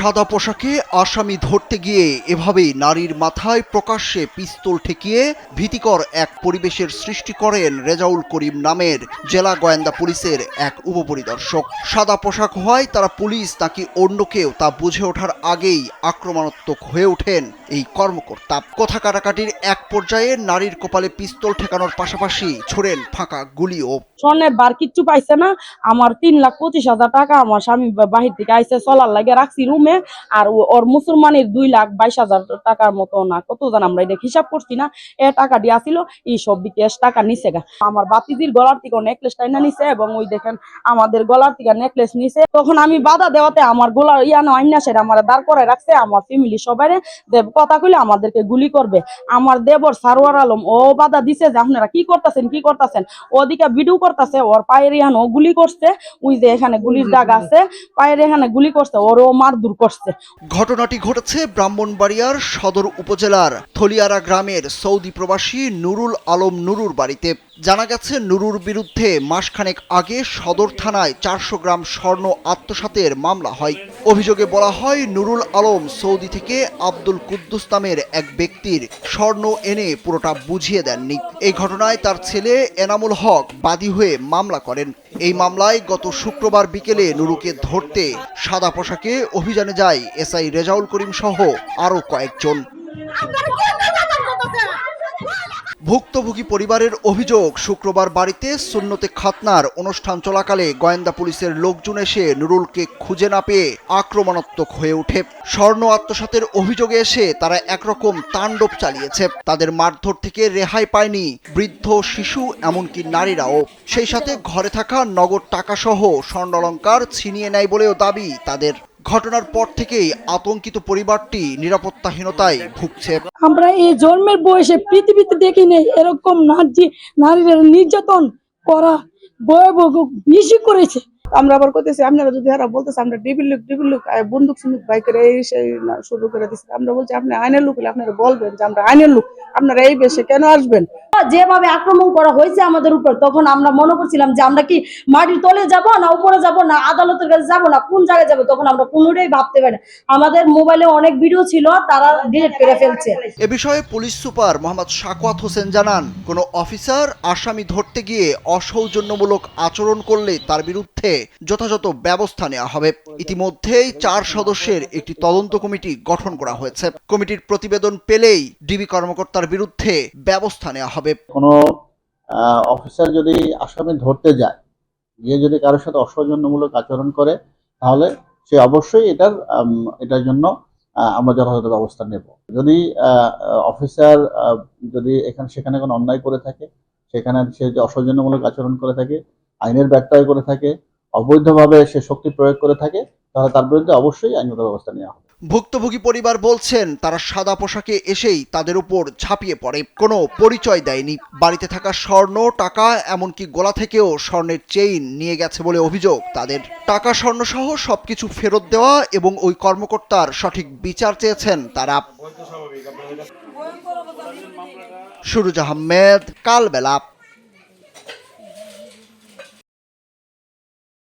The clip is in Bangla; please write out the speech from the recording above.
সাদা পোশাকে আসামি ধরতে গিয়ে এভাবে নারীর মাথায় প্রকাশ্যে পিস্তল ঠেকিয়ে ভীতিকর এক পরিবেশের সৃষ্টি করেন রেজাউল করিম নামের জেলা গোয়েন্দা পুলিশের এক উপপরিদর্শক। সাদা পোশাক হওয়ায় তারা পুলিশ নাকি অন্য কেউ তা বুঝে ওঠার আগেই আক্রমণাত্মক হয়ে ওঠেন এই কর্মকর্তা। কথা কাটাকাটির এক পর্যায়ে নারীর কপালে পিস্তল ঠেকানোর পাশাপাশি ছোড়েন ফাঁকা গুলিও স্বর্ণের বার কিচ্ছু পাইছে না। আমার তিন লাখ পঁচিশ হাজার টাকা আমার স্বামী বাহির থেকে আইসে চলার লাগে রাখছি রুমে আর ওর মুসলমানের দুই লাখ বাইশ হাজার টাকার মতো না। কত জান আমরা এটা হিসাব করছি না। এ টাকা দিয়া ছিল এই সব বিকেশ টাকা নিছে গা। আমার বাতিজির গলার থেকে নেকলেস টাইনা নিছে এবং ওই দেখেন আমাদের গলার থেকে নেকলেস নিছে। তখন আমি বাধা দেওয়াতে আমার গোলার ইয়ানো আইনা সেটা আমার দাঁড় করে রাখছে। আমার ফ্যামিলি সবাই দেব কথা কইলে আমাদেরকে গুলি করবে। আমার দেবর সারোয়ার আলম ও বাধা দিছে যে আপনারা কি করতেছেন কি করতেছেন? ওদিকে ভিডিও করতেছে ওর পায়ের এখানে ও গুলি করছে ওই যে এখানে গুলির দাগ আছে পায়ের এখানে গুলি করছে ওর ও মার দূর করছে। ঘটনাটি ঘটেছে ব্রাহ্মণবাড়িয়ার সদর উপজেলার থলিয়ারা গ্রামের সৌদি প্রবাসী নুরুল আলম নুরুর বাড়িতে। জানা গেছে, নুরুর বিরুদ্ধে মাসখানেক আগে সদর থানায় চারশো গ্রাম স্বর্ণ আত্মসাতের মামলা হয়। অভিযোগে বলা হয়, নুরুল আলম সৌদি থেকে আব্দুল কুদ্দুস নামের এক ব্যক্তির স্বর্ণ এনে পুরোটা বুঝিয়ে দেননি। এই ঘটনায় তার ছেলে এনামুল হক বাদী হয়ে মামলা করেন। এই মামলায় গত শুক্রবার বিকেলে নুরুকে ধরতে সাদা পোশাকে অভিযানে যায় এসআই রেজাউল করিম সহ আরও কয়েকজন। ভুক্তভোগী পরিবারের অভিযোগ, শুক্রবার বাড়িতে সুন্নতে খাতনার অনুষ্ঠান চলাকালে গোয়েন্দা পুলিশের লোকজন এসে নুরুলকে খুঁজে না পেয়ে আক্রমণাত্মক হয়ে ওঠে। স্বর্ণ আত্মসাতের অভিযোগে এসে তারা একরকম তাণ্ডব চালিয়েছে। তাদের মারধর থেকে রেহাই পায়নি বৃদ্ধ, শিশু, এমনকি নারীরাও। সেই সাথে ঘরে থাকা নগদ টাকাসহ স্বর্ণালঙ্কার ছিনিয়ে নেয় বলেও দাবি তাদের। ঘটনার পর থেকেই আতঙ্কিত পরিবারটি নিরাপত্তাহীনতায় ভুগছে। আমরা এই জন্মের বয়সে পৃথিবীতে দেখি নেই এরকম নারী নারীরা নির্যাতন করা ভয়াবহ বেশি করেছে। আমরা আবার করতেছি আপনারা যদি এরা বলতেছে আমরা ডিবির লোক ডিবির লোক বন্দুক সুন্দুক বাই করে এই সেই শুরু করে দিচ্ছে আমরা বলছি আপনি আইনের লোক হলে আপনারা বলবেন যে আমরা আইনের লোক। আপনারা এই বেশে কেন আসবেন? যেভাবে আক্রমণ করা হয়েছে আমাদের উপর তখন আমরা মনে করছিলাম যে আমরা কি মাটির তলে যাব না উপরে যাব না আদালতের কাছে যাব না কোন জায়গায় যাব? তখন আমরা কোনোটাই ভাবতে পারি আমাদের মোবাইলে অনেক ভিডিও ছিল তারা ডিলিট করে ফেলছে। এ বিষয়ে পুলিশ সুপার মোহাম্মদ শাকওয়াত হোসেন জানান কোনো অফিসার আসামি ধরতে গিয়ে অসৌজন্যমূলক আচরণ করলে তার বিরুদ্ধে যথাযথ ব্যবস্থা নেওয়া হবে। ইতিমধ্যেই চার সদস্যের একটি তদন্ত কমিটি গঠন করা হয়েছে। কমিটির প্রতিবেদন পেলেই ডিবি কর্মকর্তার বিরুদ্ধে ব্যবস্থা নেওয়া হবে। কোনো অফিসার যদি আসামি ধরতে যায়, গিয়ে যদি কারোর সাথে অসৌজন্যমূলক আচরণ করে, তাহলে সে অবশ্যই এটার এটার জন্য আমরা যথাযথ ব্যবস্থা নেব। যদি অফিসার যদি এখানে, সেখানে কোনো অন্যায় করে থাকে, সেখানে সে যে অসৌজন্যমূলক আচরণ করে থাকে, আইনের ব্যত্যয় করে থাকে, অবৈধভাবে সে শক্তি প্রয়োগ করে থাকে, তাহলে তার বিরুদ্ধে অবশ্যই আইনগত ব্যবস্থা নেওয়া হবে। ভুক্তভোগী পরিবার বলছেন তারা সাদা পোশাকে এসেই তাদের উপর ঝাঁপিয়ে পড়ে। কোনো পরিচয় দেয়নি। বাড়িতে থাকা স্বর্ণ টাকা এমনকি গোলা থেকেও স্বর্ণের চেইন নিয়ে গেছে বলে অভিযোগ তাদের। টাকা স্বর্ণ সহ সবকিছু ফেরত দেওয়া এবং ওই কর্মকর্তার সঠিক বিচার চেয়েছেন তারা। সুরুজ আহমেদ কালবেলা।